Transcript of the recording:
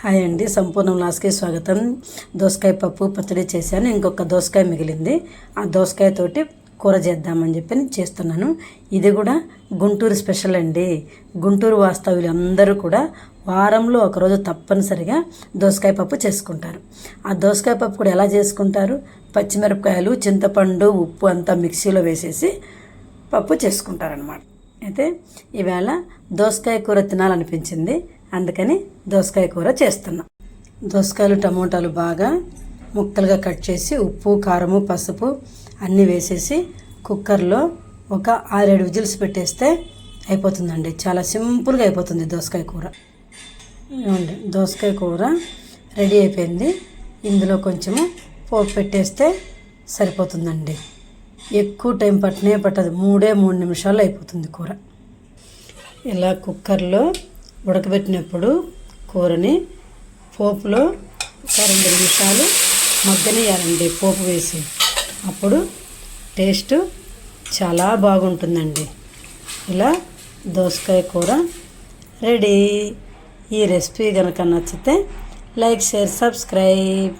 Hi అండి సంపూర్ణ లాస్కి స్వాగతం. దోసకాయ పప్పు పచ్చడి చేశాను ఇంకొక దోసకాయ మిగిలింది. ఆ దోసకాయతోటి కూర చేద్దామని చెప్పి నేను చేస్తున్నాను. ఇది కూడా గుంటూరు స్పెషల్ అండి. గుంటూరు వాస్తవ్యులు అందరూ కూడా వారంలో ఒకరోజు తప్పనిసరిగా దోసకాయ పప్పు చేసుకుంటారు. ఆ దోసకాయ పప్పు కూడా ఎలా చేసుకుంటారు? పచ్చిమిరపకాయలు చింతపండు ఉప్పు అంతా మిక్సీలో వేసేసి పప్పు చేసుకుంటారనమాట అయితే ఈవేళ దోసకాయ కూర తినాలనిపించింది. అందుకని దోసకాయ కూర చేస్తున్నాం. దోసకాయలు టమోటాలు బాగా ముక్కలుగా కట్ చేసి ఉప్పు కారము పసుపు అన్నీ వేసేసి కుక్కర్లో ఒక ఆరేడు విజిల్స్ పెట్టేస్తే అయిపోతుందండి. చాలా సింపుల్గా అయిపోతుంది దోసకాయ కూర. ఇవ్వండి దోసకాయ కూర రెడీ అయిపోయింది. ఇందులో కొంచెము పోపు పెట్టేస్తే సరిపోతుందండి. ఎక్కువ టైం పట్టనే పట్టదు. మూడే మూడు నిమిషాల్లో అయిపోతుంది కూర. ఇలా కుక్కర్లో ఉడకబెట్టినప్పుడు కూరని పోపులో ఒక రెండు నిమిషాలు మగ్గనేయాలండి పోపు వేసి. అప్పుడు టేస్ట్ చాలా బాగుంటుందండి. ఇలా దోసకాయ కూర రెడీ. ఈ రెసిపీ కనుక నచ్చితే లైక్ షేర్ సబ్స్క్రైబ్.